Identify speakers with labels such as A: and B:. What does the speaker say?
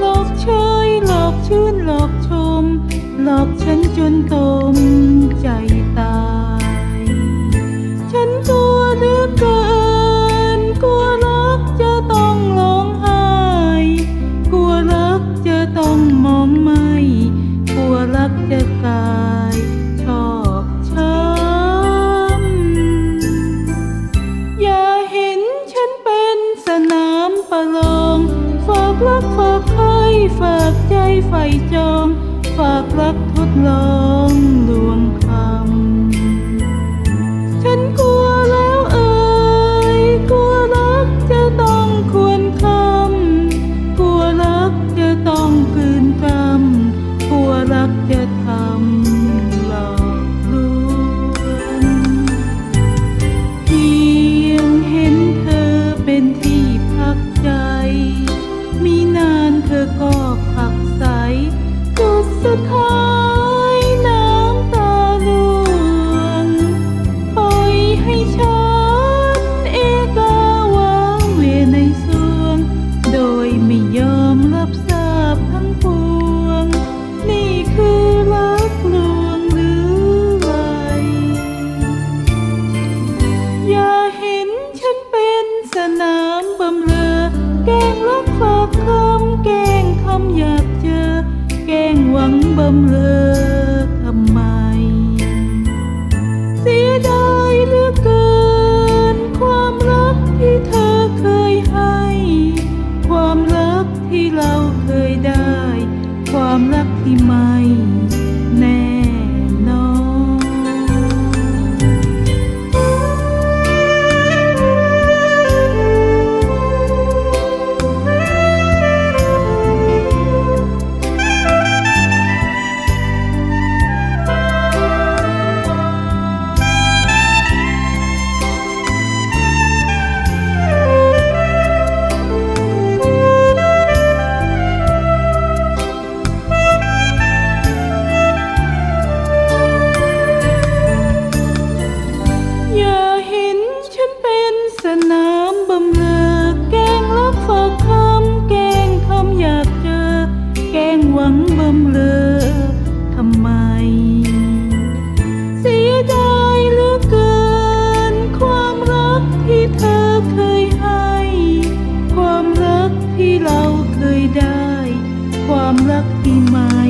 A: หลอกเชยหลอกชื่นหลอกชม หลอกฉันจนตมใจตาย ฉันกลัวเหลือเกิน กลัวรักจะต้องร้องไห้ กลัวรักจะต้องมองไม่กลัวรักจะกลายชอบช้ำอย่าเห็นฉันเป็นสนามประลอ รักฝากใครฝากใจใฝ่จอง ฝากรักทดลอง สุดท้าย come. sakti.